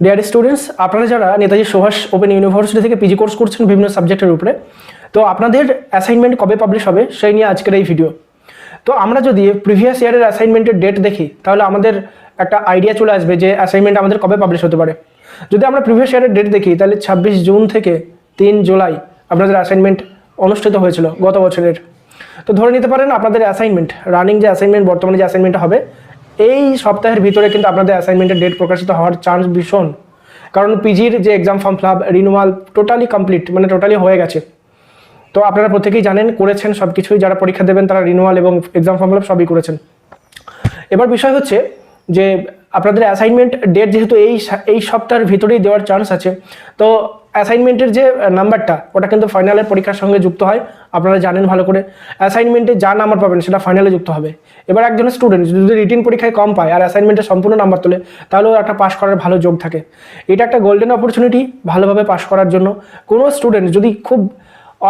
Deer students আপনারা যারা Netaji Subhas open university থেকে পিজি কোর্স করছেন বিভিন্ন সাবজেক্টের উপরে, তো আপনাদের অ্যাসাইনমেন্ট কবে পাবলিশ হবে সেই নিয়ে আজকের এই ভিডিও তো আমরা যদি প্রিভিয়াস ইয়ারের অ্যাসাইনমেন্টের ডেট দেখি, তাহলে আমাদের একটা আইডিয়া চলে আসবে যে অ্যাসাইনমেন্ট আমাদের কবে পাবলিশ হতে পারে। যদি আমরা প্রিভিয়াস ইয়ারের ডেট দেখি, তাহলে ছাব্বিশ জুন থেকে তিন জুলাই আপনাদের অ্যাসাইনমেন্ট অনুষ্ঠিত হয়েছিল গত বছরের। তো ধরে নিতে পারেন আপনাদের অ্যাসাইনমেন্ট রানিং যে অ্যাসাইনমেন্ট বর্তমানে যে অ্যাসাইনমেন্ট হবে এই সপ্তাহের ভিতরে কিন্তু আপনাদের অ্যাসাইনমেন্টের ডেট প্রকাশিত হওয়ার চান্স ভীষণ। কারণ পিজির যে exam form fill up renewal totally complete মানে টোটালি হয়ে গেছে। তো আপনারা প্রত্যেকেই জানেন, করেছেন সব কিছুই যারা পরীক্ষা দেবেন, তারা রিনুয়াল এবং এক্সাম ফর্ম ফিল আপ সবই করেছেন। এবার বিষয় হচ্ছে যে আপনাদের অ্যাসাইনমেন্ট ডেট যেহেতু এই এই সপ্তাহের ভিতরেই দেওয়ার চান্স আছে, তো অ্যাসাইনমেন্টের যে নাম্বারটা ওটা কিন্তু ফাইনালের পরীক্ষার সঙ্গে যুক্ত হয়। আপনারা জানেন ভালো করে। অ্যাসাইনমেন্টে যা নাম্বার পাবেন, সেটা ফাইনালে যুক্ত হবে। এবার একজন স্টুডেন্ট যদি রিটিন পরীক্ষায় কম পায় আর অ্যাসাইনমেন্টে সম্পূর্ণ নাম্বার তোলে তাহলেও একটা পাস করার ভালো যোগ থাকে। এটা একটা গোল্ডেন অপরচুনিটি ভালোভাবে পাস করার জন্য। কোনো স্টুডেন্ট যদি খুব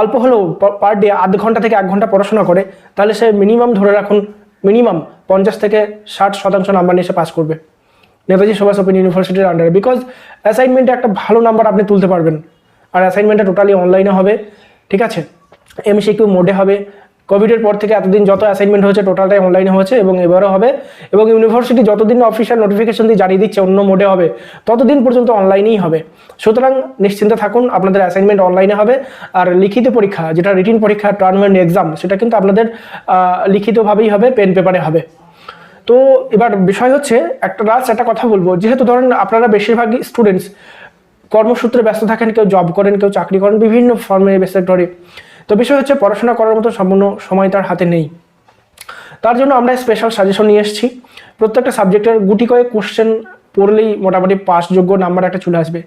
অল্প হলেও পার ডে আধ ঘণ্টা থেকে এক ঘণ্টা পড়াশোনা করে, তাহলে সে মিনিমাম ধরে রাখুন মিনিমাম পঞ্চাশ থেকে ষাট শতাংশ নাম্বার নিয়ে সে পাস করবে। নেতাজি সুভাষ ওপেন ইউনিভার্সিটির আন্ডারে বিকজ অ্যাসাইনমেন্টে একটা ভালো নাম্বার আপনি তুলতে পারবেন। আর অ্যাসাইনমেন্টটা টোটালি অনলাইনে হবে। ঠিক আছে? এমসিকিউ মোডে হবে। কোভিডের পর থেকে এতদিন যত অ্যাসাইনমেন্ট হয়েছে টোটালটাই অনলাইনে হয়েছে এবং এবারও হবে। এবং ইউনিভার্সিটি যতদিন অফিসিয়াল নোটিফিকেশন দিয়ে জানিয়ে দিচ্ছে, অন্য মোডে হবে, ততদিন পর্যন্ত অনলাইনেই হবে। সুতরাং নিশ্চিন্তে থাকুন, আপনাদের অ্যাসাইনমেন্ট অনলাইনে হবে। আর লিখিত পরীক্ষা, যেটা রিটিন পরীক্ষা টার্ম অ্যান্ড এক্সাম সেটা কিন্তু আপনাদের লিখিতভাবেই হবে পেন পেপারে হবে। তো এবার বিষয় হচ্ছে, একটা লাস্ট একটা কথা বলব। যেহেতু ধরেন আপনারা বেশিরভাগই স্টুডেন্টস কর্মসূত্রে ব্যস্ত থাকেন, কেউ জব করেন, কেউ চাকরি করেন, বিভিন্ন ফর্মে সেক্টরে তো বিষয় হচ্ছে পড়াশোনা করার মতো সম্পূর্ণ সময় তার হাতে নেই। তার জন্য আমরা স্পেশাল সাজেশন নিয়ে এসেছি। প্রত্যেকটা সাবজেক্টের গুটি কয়েক কোশ্চেন পড়লেই মোটামুটি পাসযোগ্য নাম্বার একটা চলে আসবে।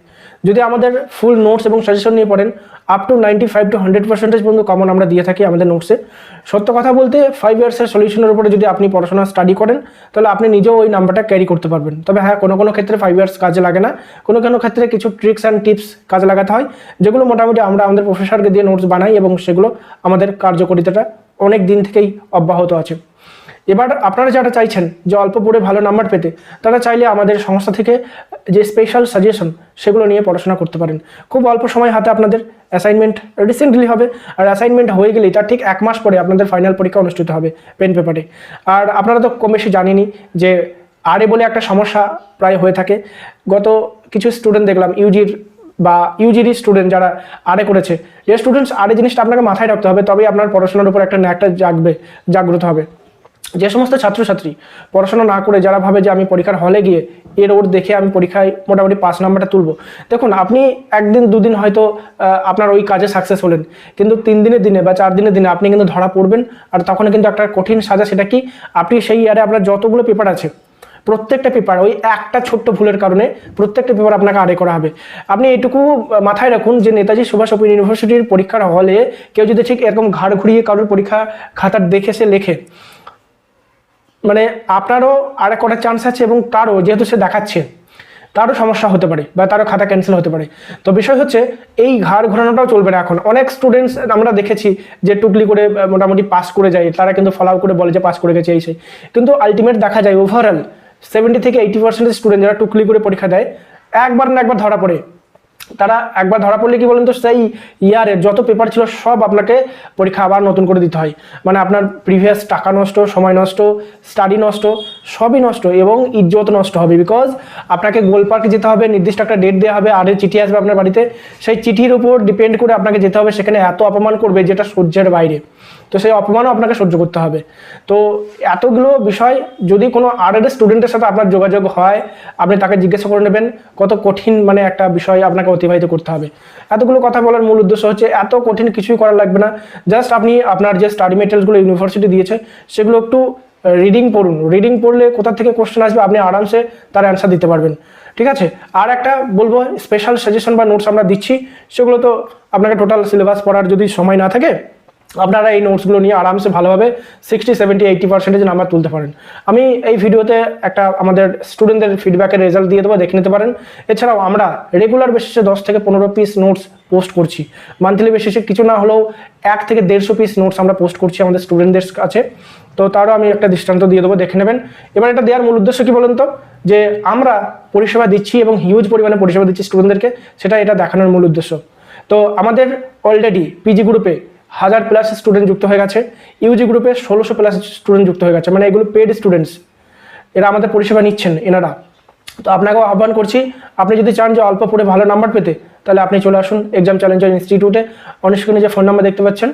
যদি আমাদের ফুল নোটস এবং সাজেশন নিয়ে পড়েন up to ninety five to hundred percentage পর্যন্ত কমন আমরা দিয়ে থাকি আমাদের নোটসে সত্য কথা বলতে ফাইভ ইয়ার্সের সলিউশনের উপরে যদি আপনি পড়াশোনা স্টাডি করেন, তাহলে আপনি নিজেও ওই নাম্বারটা ক্যারি করতে পারবেন। তবে হ্যাঁ কোনো কোনো ক্ষেত্রে ফাইভ ইয়ার্স কাজে লাগে না। কোনো কোনো ক্ষেত্রে কিছু ট্রিক্স অ্যান্ড টিপস কাজে লাগাতে হয়, যেগুলো মোটামুটি আমরা আমাদের প্রফেসরকে দিয়ে নোটস বানাই এবং সেগুলো আমাদের কার্যকরিতাটা অনেক দিন থেকেই অব্যাহত আছে। এবার আপনারা যারা চাইছেন যে অল্প পড়ে ভালো নাম্বার পেতে, তারা চাইলে আমাদের সংস্থা থেকে যে স্পেশাল সাজেশন সেগুলো নিয়ে পড়াশোনা করতে পারেন। খুব অল্প সময় হাতে আপনাদের অ্যাসাইনমেন্ট রিসেন্টলি হবে, আর অ্যাসাইনমেন্ট হয়ে গেলেই তার ঠিক এক মাস পরে আপনাদের ফাইনাল পরীক্ষা অনুষ্ঠিত হবে পেন পেপারে আর আপনারা তো কম বেশি জানেনই যে আরে বলে একটা সমস্যা প্রায় হয়ে থাকে। গত কিছু স্টুডেন্ট দেখলাম ইউজির বা ইউজিডি স্টুডেন্ট যারা আরে করেছে, যে স্টুডেন্টস আরে জিনিসটা আপনাকে মাথায় রাখতে হবে, তবেই আপনার পড়াশোনার উপর একটা ন্যাকটা জাগবে, জাগ্রত হবে। যে সমস্ত ছাত্রছাত্রী পড়াশোনা না করে যারা ভাবে যে আমি পরীক্ষার হলে গিয়ে এর ওর দেখে আমি পরীক্ষায় মোটামুটি পাস নাম্বারটা তুলবো। দেখুন, আপনি একদিন, দুদিন হয়তো আপনার ওই কাজে সাকসেস হলেন। কিন্তু তিন দিনের দিনে বা চার দিনের দিনে আপনি কিন্তু ধরা পড়বেন আর তখন কিন্তু একটা কঠিন সাজা সেটা কি? আপনি সেই ইয়ারে আপনার যতগুলো পেপার আছে, প্রত্যেকটা পেপার ওই একটা ছোট্ট ভুলের কারণে প্রত্যেকটা পেপার আপনাকে আড়ে করা হবে। আপনি এটুকু মাথায় রাখুন যে নেতাজি সুভাষ ওপেন ইউনিভার্সিটির পরীক্ষার হলে কেউ যদি ঠিক এরকম ঘাড় ঘুরিয়ে কারোর পরীক্ষা খাতার দেখে সে লেখে মানে আপনারও আর কটা চান্স আছে এবং তারও, যেহেতু সে দেখাচ্ছে, তারও সমস্যা হতে পারে বা তারও খাতা ক্যান্সেল হতে পারে। তো বিষয় হচ্ছে, এই ঘাড় ঘোরানোটাও চলবে না এখন। অনেক স্টুডেন্টস আমরা দেখেছি যে টুকলি করে মোটামুটি পাস করে যায়। তারা কিন্তু ফলো করে বলে যে পাস করে গেছে, এই সেই। কিন্তু আলটিমেট দেখা যায় ওভারঅল সেভেন্টি থেকে এইটি পার্সেন্টেজ স্টুডেন্ট যারা টুকলি করে পরীক্ষা দেয়, একবার না একবার ধরা পড়ে। তারা একবার ধরা পড়লে কি বলেন তো, সেই ইয়ারের যত পেপার ছিল সব আপনাকে পরীক্ষা আবার নতুন করে দিতে হয়। মানে আপনার প্রিভিয়াস টাকা নষ্ট, সময় নষ্ট স্টাডি নষ্ট, সবই নষ্ট এবং ইজ্জত নষ্ট হবে বিকজ আপনাকে গোল পার্কে যেতে হবে, নির্দিষ্ট একটা ডেট দেওয়া হবে, আরে চিঠি আসবে আপনার বাড়িতে। সেই চিঠির উপর ডিপেন্ড করে আপনাকে যেতে হবে, সেখানে এত অপমান করবে যেটা সহ্যের বাইরে। তো সেই অপমানও আপনাকে সহ্য করতে হবে। তো এতগুলো বিষয় যদি কোনো আর স্টুডেন্টের সাথে আপনার যোগাযোগ হয়, আপনি তাকে জিজ্ঞাসা করে নেবেন, কত কঠিন মানে একটা বিষয় আপনাকে অতিবাহিত করতে হবে। এতগুলো কথা বলার মূল উদ্দেশ্য হচ্ছে, এত কঠিন কিছুই করা লাগবে না। জাস্ট আপনি আপনার যে স্টাডি মেটেরিয়ালসগুলো ইউনিভার্সিটি দিয়েছে, সেগুলো একটু রিডিং পড়ুন। রিডিং পড়লে কোথা থেকে কোশ্চেন আসবে আপনি আরামসে তার অ্যান্সার দিতে পারবেন। ঠিক আছে? আর একটা বলব স্পেশাল সাজেশন বা নোটস আমরা দিচ্ছি, সেগুলো তো আপনাকে টোটাল সিলেবাস পড়ার যদি সময় না থাকে আপনারা এই নোটসগুলো নিয়ে আরামসে ভালোভাবে sixty seventy eighty percentage number তুলতে পারেন। আমি এই ভিডিওতে একটা আমাদের স্টুডেন্টদের ফিডব্যাকের রেজাল্ট দিয়ে দেবো, দেখে নিতে পারেন। এছাড়াও আমরা রেগুলার বেসিসে দশ থেকে পনেরো পিস নোটস পোস্ট করছি। মান্থলি বেসিসে কিছু না হলেও এক থেকে দেড়শো পিস নোটস আমরা পোস্ট করছি আমাদের স্টুডেন্টদের কাছে। তো তারও আমি একটা দৃষ্টান্ত দিয়ে দেবো, দেখে নেবেন। এবার এটা দেওয়ার মূল উদ্দেশ্য কী বলুন তো? যে আমরা পরিষেবা দিচ্ছি এবং হিউজ পরিমাণে পরিষেবা দিচ্ছি স্টুডেন্টদেরকে সেটা এটা দেখানোর মূল উদ্দেশ্য। তো আমাদের অলরেডি পিজি গ্রুপে হাজার প্লাস স্টুডেন্ট যুক্ত হয়ে গেছে। ইউজি গ্রুপে ষোলোশো প্লাস স্টুডেন্ট যুক্ত হয়ে গেছে। মানে এগুলো পেড স্টুডেন্টস এরা আমাদের পরিষেবা নিচ্ছেন এনারা। তো আপনাকেও আহ্বান করছি, আপনি যদি চান যে অল্প পড়ে ভালো নাম্বার পেতে, তাহলে আপনি চলে আসুন এক্সাম চ্যালেঞ্জার ইনস্টিটিউটে অনেক যে ফোন নাম্বার দেখতে পাচ্ছেন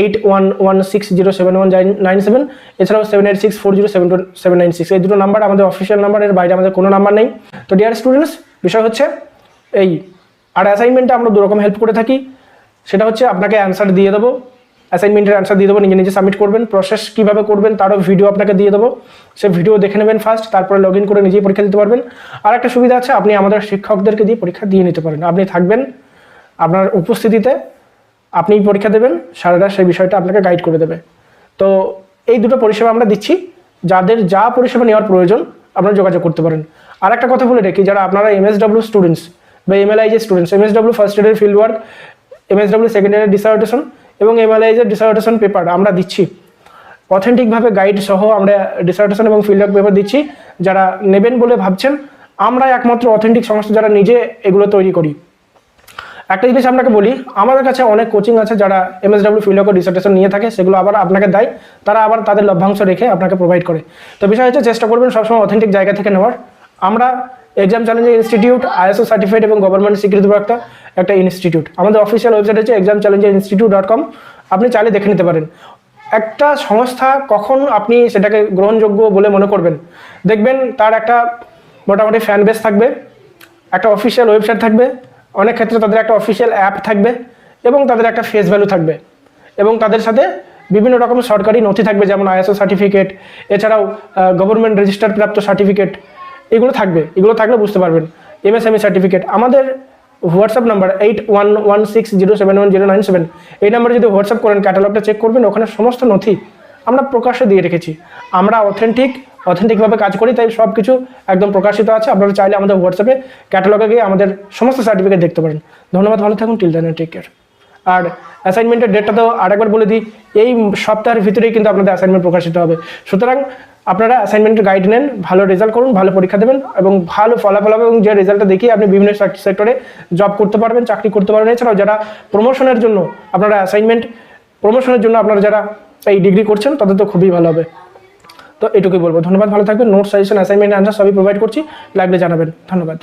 eight one one six zero seven one nine seven এছাড়াও seven eight six four zero seven two seven nine six এই দুটো নাম্বার আমাদের অফিসিয়াল নাম্বার এর বাইরে আমাদের কোনো নাম্বার নেই। তো ডিয়ার স্টুডেন্টস বিষয় হচ্ছে এই, আর অ্যাসাইনমেন্টে আমরা দুরকম হেল্প করে থাকি। সেটা হচ্ছে আপনাকে অ্যান্সার দিয়ে দেবো অ্যাসাইনমেন্টের অ্যান্সার দিয়ে দেবো, নিজে নিজে সাবমিট করবেন প্রসেস কীভাবে করবেন তারও ভিডিও আপনাকে দিয়ে দেবো। সে ভিডিও দেখে নেবেন ফার্স্ট তারপরে লগ করে নিজেই পরীক্ষা দিতে পারবেন। আর একটা সুবিধা আছে, আপনি আমাদের শিক্ষকদেরকে দিয়ে পরীক্ষা দিয়ে নিতে পারেন। আপনি থাকবেন আপনার উপস্থিতিতে আপনি পরীক্ষা দেবেন সারাটা সেই বিষয়টা আপনাকে গাইড করে দেবে। তো এই দুটো পরিষেবা আমরা দিচ্ছি, যাদের যা পরিষেবা নেওয়ার প্রয়োজন, আপনারা যোগাযোগ করতে পারেন। আর একটা কথা বলে রেখি, যারা আপনারা এমএসডব্লিউ স্টুডেন্টস বা এমএলআইজে স্টুডেন্টস এমএসডব্লিউ ফার্স্ট ইয়ারের ফিল্ড ওয়ার্ক এমএসডব্লিউ সেকেন্ড ইয়ারের ডিসার্টেশন এবং এমএলআইজের ডিসার্টেশন পেপার আমরা দিচ্ছি। অথেন্টিকভাবে গাইড সহ আমরা ডিসার্টেশন এবং ফিল্ড পেপার দিচ্ছি। যারা নেবেন বলে ভাবছেন আমরা একমাত্র অথেন্টিক সংস্থা যারা নিজে এগুলো তৈরি করি। একটা জিনিস আপনাকে বলি, আমাদের কাছে অনেক কোচিং আছে যারা এমএসডব্লিউ ফিল্ড ডিসার্টেশন নিয়ে থাকে, সেগুলো আবার আপনাকে দেয়। তারা আবার তাদের লভ্যাংশ রেখে আপনাকে প্রোভাইড করে। তো বিষয় হচ্ছে, চেষ্টা করবেন সবসময় অথেন্টিক জায়গা থেকে নেওয়ার। আমরা exam challenger institute ISO certified এবং গভর্নমেন্ট স্বীকৃত একটা একটা ইনস্টিটিউট আমাদের অফিসিয়াল ওয়েবসাইট হচ্ছে exam challenger institute dot com আপনি চাইলে দেখে নিতে পারেন। একটা সংস্থা কখন আপনি সেটাকে গ্রহণযোগ্য বলে মনে করবেন? দেখবেন তার একটা মোটামুটি ফ্যান বেস থাকবে, একটা অফিসিয়াল ওয়েবসাইট থাকবে, অনেক ক্ষেত্রে তাদের একটা অফিসিয়াল অ্যাপ থাকবে এবং তাদের একটা ফেস ভ্যালু থাকবে। এবং তাদের সাথে বিভিন্ন রকম সরকারি নথি থাকবে, যেমন আইএসও সার্টিফিকেট এছাড়াও গভর্নমেন্ট রেজিস্টার প্রাপ্ত সার্টিফিকেট এগুলো থাকবে। এগুলো থাকলে বুঝতে পারবেন। এমএসএমই সার্টিফিকেট আমাদের WhatsApp number eight one one six zero seven one zero nine seven এই নাম্বারে যদি হোয়াটসঅ্যাপ করেন ক্যাটালগটা চেক করবেন, ওখানে সমস্ত নথি আমরা প্রকাশ্যে দিয়ে রেখেছি। আমরা অথেন্টিক অথেন্টিকভাবে কাজ করি, তাই সব কিছু একদম প্রকাশিত আছে। আপনারা চাইলে আমাদের হোয়াটসঅ্যাপে ক্যাটালগে গিয়ে আমাদের সমস্ত সার্টিফিকেট দেখতে পারেন। ধন্যবাদ, ভালো থাকুন টিল দেন টেক কেয়ার আর অ্যাসাইনমেন্টের ডেটটা তো আরেকবার বলে দিই, এই সপ্তাহের ভিতরেই কিন্তু আপনাদের অ্যাসাইনমেন্ট প্রকাশিত হবে। সুতরাং আপনারা অ্যাসাইনমেন্টের গাইড নেন, ভালো রেজাল্ট করুন, ভালো পরীক্ষা দেবেন এবং ভালো ফলাফল হবে এবং যে রেজাল্টটা দেখিয়ে আপনি বিভিন্ন সেক্টরে জব করতে পারবেন, চাকরি করতে পারবেন। এছাড়াও যারা প্রমোশনের জন্য আপনারা অ্যাসাইনমেন্ট প্রমোশনের জন্য আপনারা যারা এই ডিগ্রি করছেন, তাদের তো খুবই ভালো হবে। তো এটুকুই বলব। ধন্যবাদ, ভালো থাকবেন। নোট সাজেশন অ্যাসাইনমেন্ট অ্যান্সার সবই প্রোভাইড করছি। লাগলে জানাবেন। ধন্যবাদ।